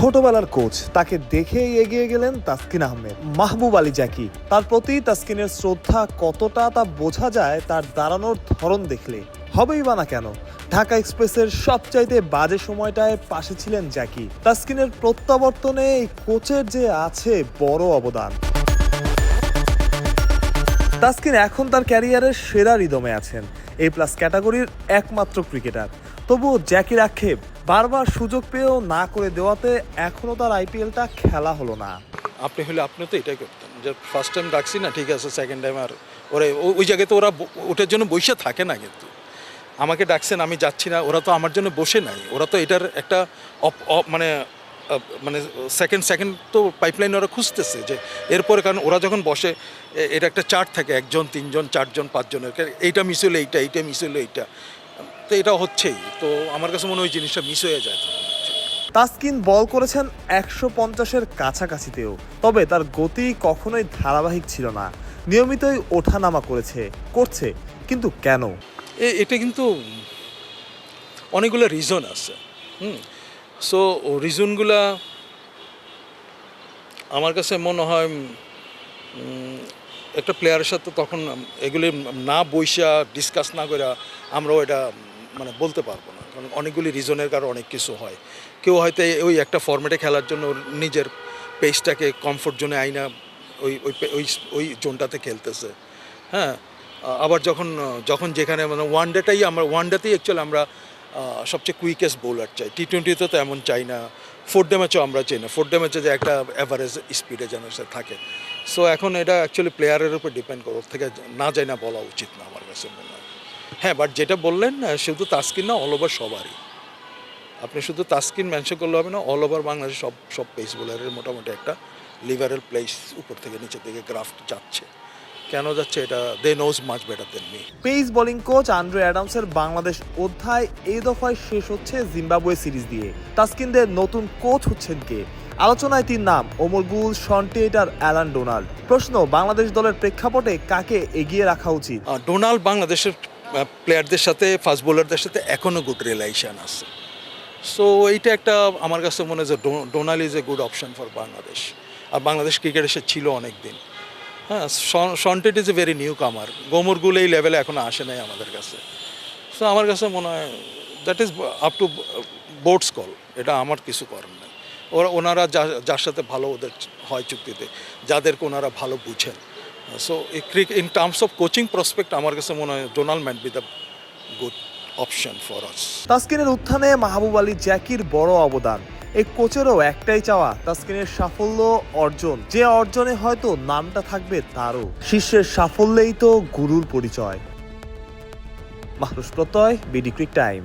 ছোটবেলার কোচ, তাকে দেখেই এগিয়ে গেলেন তাসকিন আহমেদ। মাহবুব আলী জ্যাকি, তার প্রতি তাসকিনের শ্রদ্ধা কতটা তা বোঝা যায় তার দাঁড়ানোর ধরন দেখলে। হবেই বা না কেন? ঢাকা এক্সপ্রেসের সবচাইতে বাজে সময়টায় পাশে ছিলেন জ্যাকি। তাসকিনের প্রত্যাবর্তনে এই কোচের যে আছে বড় অবদান। তাসকিন এখন তার ক্যারিয়ারের সেরা রিদমে আছেন। এ প্লাস ক্যাটাগরির একমাত্র ক্রিকেটার। তবুও জ্যাকির আক্ষেপ বারবার সুযোগ পেয়েও না করে দেওয়াতে এখনও তার আইপিএলটা খেলা হলো না। আপনি হলে আপনি তো এটাই করতেন যে ফার্স্ট টাইম ডাকছি না, ঠিক আছে সেকেন্ড টাইম আর ওরা ওই জায়গায় তো ওরা ওটার জন্য বসে থাকে না কিন্তু। আমাকে ডাকছেন, আমি যাচ্ছি না, ওরা তো আমার জন্য বসে নাই। ওরা তো এটার একটা মানে মানে সেকেন্ড সেকেন্ড তো পাইপলাইন ওরা খুঁজতেছে যে এরপরে কারণ ওরা যখন বসে এটা একটা চার্ট থাকে, একজন, তিনজন, চারজন, পাঁচজনের। এইটা মিস হলো, এইটা এইটা মিস হলো, এইটা। তো এটা হচ্ছেই। তো আমার কাছে মনে হয় জিনিসটা মিস হয়ে যায়। তাসকিন বল করেছেন একশো পঞ্চাশের কাছাকাছিতেও তবে তার গতি কখনোই ধারাবাহিক ছিল না। নিয়মিতই ওঠানামা করেছে করছে কিন্তু কেন? এ- এটা কিন্তু অনেকগুলো রিজন আছে হুম? সো রিজনগুলা আমার কাছে মনে হয় একটা প্লেয়ারের সাথে তখন এগুলি না বইসা ডিসকাস না করে আমরাও এটা মানে বলতে পারব না। কারণ অনেকগুলি রিজনের কারণে অনেক কিছু হয়। কেউ হয়তো ওই একটা ফর্মেটে খেলার জন্য নিজের পেসটাকে কমফোর্ট জোনে আইনা ওই ওই ওই ওই জোনটাতে খেলতেছে। হ্যাঁ? আবার যখন যখন যেখানে মানে ওয়ান ডেটাই আমরা ওয়ান ডেতেই অ্যাকচুয়ালি আমরা সবচেয়ে কুইকেস্ট বোলার চাই। টি টোয়েন্টিতে তো এমন চাই না। ফোর ডে ম্যাচও আমরা চাই না। ফোর ডে ম্যাচে যে একটা অ্যাভারেজ স্পিডে যেন সে থাকে। সো এখন এটা অ্যাকচুয়ালি প্লেয়ারের উপর ডিপেন্ড করে। থেকে না যায় না বলা উচিত না আমার কাছে মনে হয়। হ্যাঁ বাট যেটা বললেন শুধু তাস্কিন না অল ওভার সবারই। আপনি শুধু তাস্কিন মেনশন করলে হবে না অল ওভার বাংলাদেশ সব সব পেস বোলারের মোটামুটি একটা লিভারেল প্লেস উপর থেকে নিচের দিকে গ্রাফট যাচ্ছে। কেন যাচ্ছে এটা? They knows much better than me pace bowling coach Andre অ্যাডামসের Bangladesh অধ্যায় এই দফায় শেষ হচ্ছে জিম্বাবুয়ে সিরিজ দিয়ে। তাসকিনদের নতুন কোচ হচ্ছেন কে? আলোচনায় তিন নাম ওমর গুল শন্টেট আর অ্যালান ডোনাল্ড। প্রশ্ন বাংলাদেশ দলের প্রেক্ষাপটে কাকে এগিয়ে রাখা উচিত? ডোনাল্ড বাংলাদেশের প্লেয়ারদের সাথে ফাস্ট বোলারদের সাথে এখনও গুড রিলেশন আছে। সো এইটা একটা আমার কাছে মনে হয় যে do- Donald is a good option for Bangladesh R Bangladesh cricket এসে ছিল অনেক দিন হ্যাঁ সন্টেট is a very newcomer গোমরগুলো এই লেভেলে এখনও আসে নাই আমাদের কাছে। সো আমার কাছে মনে হয় that is up to boards call এটা আমার কিছু করার নেই। ওরা, ওনারা যার সাথে ভালো ওদের হয় চুক্তিতে, যাদেরকে ওনারা ভালো বুঝেন। So in terms of coaching prospect আমার কাছে মনে হয় Donald might be the good option for us তাসকিনের উত্থানে মাহবুব আলী জ্যাকির বড় অবদান। এই কোচেরও একটাই চাওয়া তাসকিনের সাফল্য অর্জন। যে অর্জনে হয়তো নামটা থাকবে তারও। শিষ্যের সাফল্যেই তো গুরুর পরিচয়। মাহরুষ প্রত্যয়, বিডি ক্রিক টাইম।